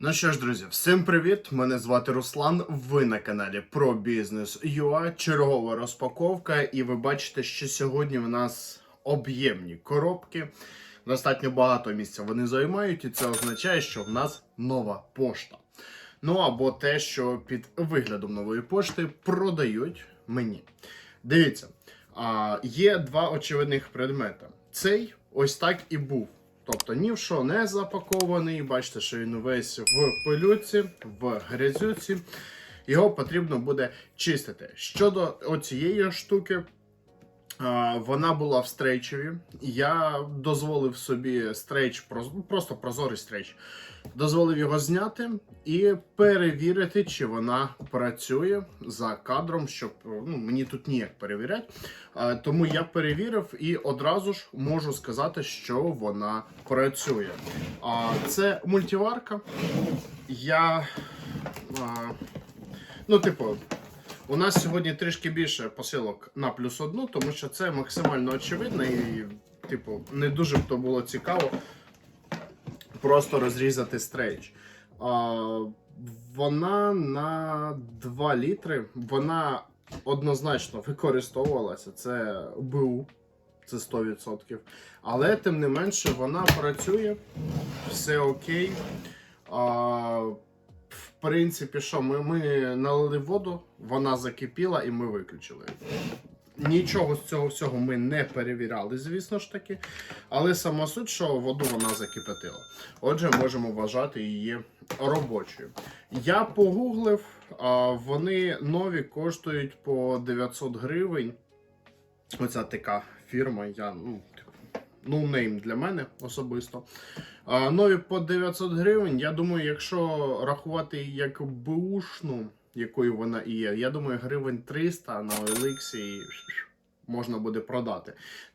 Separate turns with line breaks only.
Ну що ж, друзі, всім привіт! Мене звати Руслан. Ви на каналі про бізнес ЮА. Чергова розпаковка, і ви бачите, що сьогодні в нас об'ємні коробки. Достатньо багато місця вони займають, і це означає, що в нас нова пошта. Ну або те, що під виглядом нової пошти продають мені. Дивіться, є два очевидних предмети. Цей ось так і був. Тобто ні в що не запакований. Бачите, що він увесь в пилюці, в грязюці. Його потрібно буде чистити. Щодо оцієї штуки, вона була в стрейчеві. Я дозволив собі стрейч, просто прозорий стрейч. Дозволив його зняти і перевірити, чи вона працює за кадром, щоб ну, мені тут ніяк перевіряти. Тому я перевірив і одразу ж можу сказати, що вона працює. Це мультиварка. Я. Ну, типу, у нас сьогодні трішки більше посилок на плюс одну, тому що це максимально очевидно і, типу, не дуже б то було цікаво просто розрізати стрейч. А, вона на 2 літри, вона однозначно використовувалася. Це БУ, це 100%. Але тим не менше вона працює, все окей. А, принципі, що ми, ми налили воду, вона закипіла і ми виключили. Нічого з цього всього ми не перевіряли, звісно ж таки. Але сама суть, що воду вона закипятила. Отже, можемо вважати її робочою. Я погуглив, вони нові коштують по 900 гривень. Оця така фірма, я ну, ну нейм для мене особисто. Нові по 900 гривень. Я думаю, якщо рахувати як бушну, якою вона і є, я думаю, гривень 300 на OLX і можна буде продати.